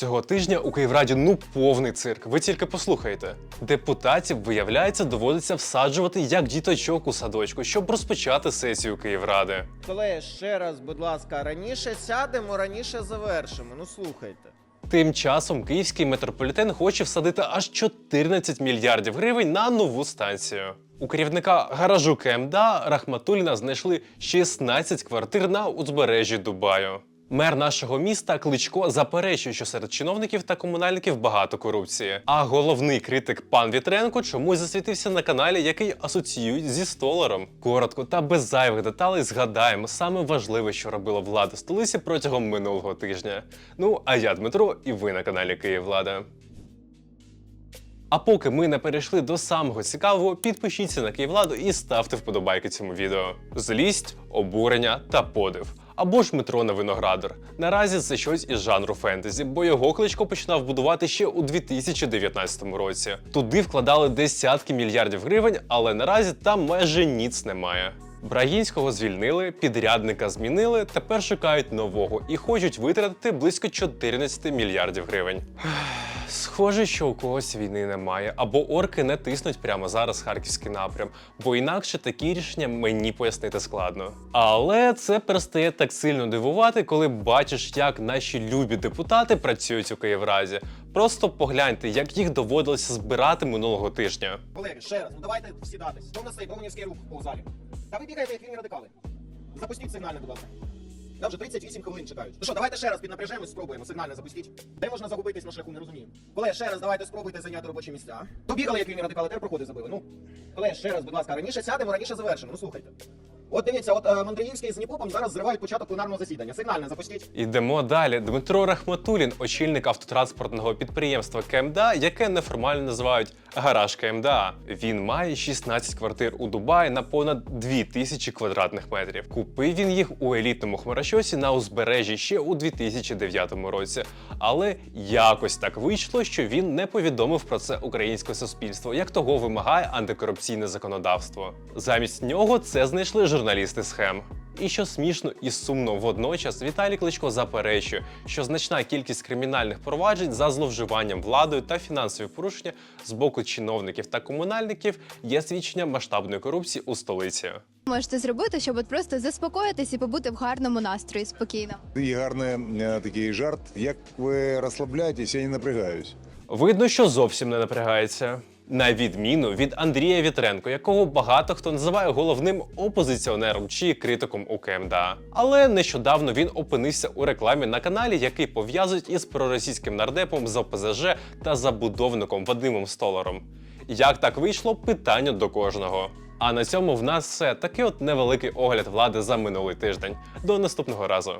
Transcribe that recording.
Цього тижня у Київраді ну повний цирк. Ви тільки послухайте. Депутатів, виявляється, доводиться всаджувати як діточок у садочку, щоб розпочати сесію Київради. Колеги, ще раз, будь ласка, раніше сядемо, раніше завершимо. Ну слухайте. Тим часом київський метрополітен хоче всадити аж 14 мільярдів гривень на нову станцію. У керівника гаражу КМДА Рахматуліна знайшли 16 квартир на узбережжі Дубаю. Мер нашого міста Кличко заперечує, що серед чиновників та комунальників багато корупції. А головний критик пан Вітренко чомусь засвітився на каналі, який асоціюють зі столаром. Коротко та без зайвих деталей згадаємо саме важливе, що робила влада столиці протягом минулого тижня. Ну а я Дмитро, і ви на каналі Київлада. А поки ми не перейшли до самого цікавого, підпишіться на Київладу і ставте вподобайки цьому відео. Злість, обурення та подив. Або ж метро на виноградар. Наразі це щось із жанру фентезі, бо його кличко починав будувати ще у 2019 році. Туди вкладали десятки мільярдів гривень, але наразі там майже ніц немає. Брагінського звільнили, підрядника змінили, тепер шукають нового і хочуть витратити близько 14 мільярдів гривень. Схоже, що у когось війни немає, або орки не тиснуть прямо зараз харківський напрям, бо інакше такі рішення мені пояснити складно. Але це перестає так сильно дивувати, коли бачиш, як наші любі депутати працюють у Київразі. Просто погляньте, як їх доводилося збирати минулого тижня. Колеги, ще раз, ну давайте сідатись. Що в нас цей Броманівський рух у залі? Та ви бігаєте, як вільні радикали. Запустіть сигнальне, будь ласка. Я вже 38 хвилин чекають. Ну що, давайте ще раз піднапряжемось, спробуємо Сигнально запустіть. Де можна загубитись на шляху, не розумію. Колеги, ще раз давайте спробуйте зайняти робочі місця. Добігали, як вільні радикали, тепер проходи забили. Ну, колеги, ще раз, будь ласка, раніше сядемо, раніше завершимо. Ну слухайте. От дивіться, от е, Мандриївський з Ніпопом зараз зривають початок пленарного засідання. Сигнальне запустіть. Ідемо далі. Дмитро Рахматулін, очільник автотранспортного підприємства КМДА, яке неформально називають гараж КМДА. Він має 16 квартир у Дубаї на понад 2000 квадратних метрів. Купив він їх у елітному хмарочосі на узбережжі ще у 2009 році. Але якось так вийшло, що він не повідомив про це українське суспільство, як того вимагає антикорупційне законодавство. Замість нього це знайшли журналісти схем. І що смішно і сумно водночас, Віталій Кличко заперечує, що значна кількість кримінальних проваджень за зловживанням владою та фінансові порушення з боку чиновників та комунальників є свідченням масштабної корупції у столиці. можете зробити, щоб от просто заспокоїтись і побути в гарному настрої спокійно? І гарний е, такий жарт. Як ви розслабляєтесь, я не напрягаюсь. Видно, що зовсім не напрягається. На відміну від Андрія Вітренко, якого багато хто називає головним опозиціонером чи критиком у КМДА. Але нещодавно він опинився у рекламі на каналі, який пов'язують із проросійським нардепом з ОПЗЖ та забудовником Вадимом Столаром. Як так вийшло? Питання до кожного. А на цьому в нас все такий от невеликий огляд влади за минулий тиждень. До наступного разу.